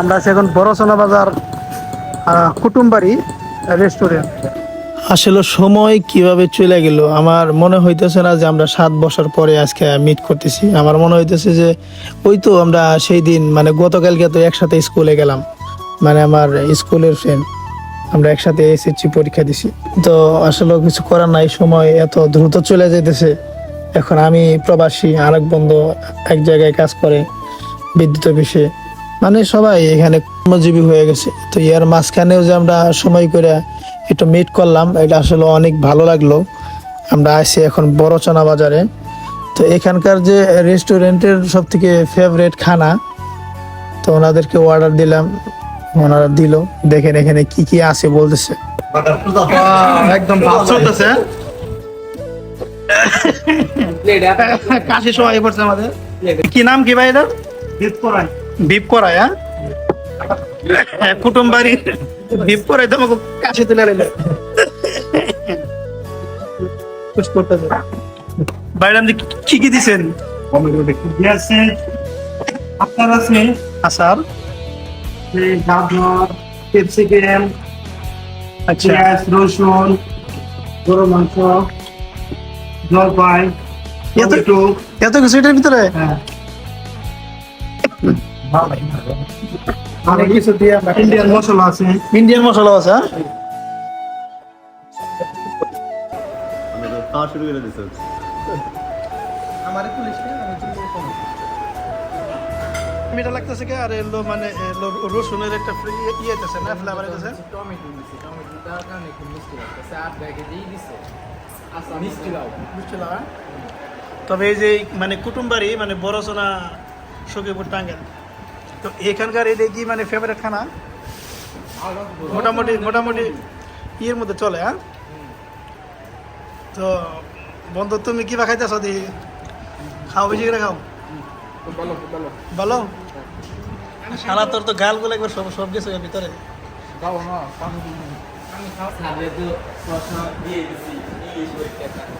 আমরা আছি এখন বড়সোনা বাজার কুটুমবাড়ি রেস্টুরেন্ট আসলে সময় কীভাবে চলে গেল? আমার মনে হইতেছে না যে আমরা সাত বছর পরে আজকে মিট করতেছি। আমার মনে হইতেছে যে ওই তো আমরা সেই দিন মানে গতকালকে তো একসাথে স্কুলে গেলাম। মানে আমার স্কুলের ফ্রেন্ড আমরা একসাথে এসএসসি পরীক্ষা দিছি। তো আসলে কিছু করার নাই, সময় এত দ্রুত চলে যেতেছে এখন আমি প্রবাসী, আরেক বন্ধু এক জায়গায় কাজ করে বিদ্যুৎ অফিসে। মানে সবাই এখানে কর্মজীবী হয়ে গেছে। তো ইয়ার মাঝখানেও যে আমরা সময় করে একটু মিট করলাম এটা আসলে অনেক ভালো লাগল। আমরা আসি এখন বড়চনা বাজারে। তো এখানকার যে রেস্টুরেন্টের সব থেকে ফেভারেট খানা তো ওনাদেরকে অর্ডার দিলাম ওনারা দিল। দেখেন এখানে কি কি আছে বলতেছে। একদম চলতেছে। কাশি সবাই পড়ছে আমাদের। কি নাম কি ভাই এটা বিপ করাই হ্যাঁ? কুটুম বাড়ি বিপ করাই তোমাকে কাছে তুলে নিলে। বাইরে আপনি কি কি দিছেন? আপনার আছে আসার গাজর ক্যাপসিকাম আচ্ছা। পেঁয়াজ রসুন গরু মাংস জলপাই এত- এত কিছু এটার ভিতরে? হ্যাঁ। অনেক কিছু দিয়ে ইন্ডিয়ান মশলা আছে। ইন্ডিয়ান মশলা আছে হ্যাঁ? খাওয়া শুরু করে দিচ্ছে মিঠা লাগতেছে কি? আর এলো মানে এলো রসুনের একটা ফ্রি ইয়ে আছে না ফ্লেভার আছে? টমেটো দিছে টমেটোটার কারণে একটু মিষ্টি লাগতেছে। আর ব্যাগে যেই দিছে। আচ্ছা মিষ্টি লাউ। বুঝতে লাগা তবে এই যে মানে কুটুমবাড়ি মানে বড়সোনা সখীপুর টাঙ্গেল তো এখানকার এটা কি মানে ফেভারিট খানা? মোটামুটি মোটামুটি ইয়ের মধ্যে চলে হ্যাঁ? তো বন্ধু তুমি কি বা খাইতেছ? দি খাও বেশি করে খাও। বলো। বলো বলো সারা তোর তো গালগুলো একবার সব সব গেছে ভিতরে। দাও না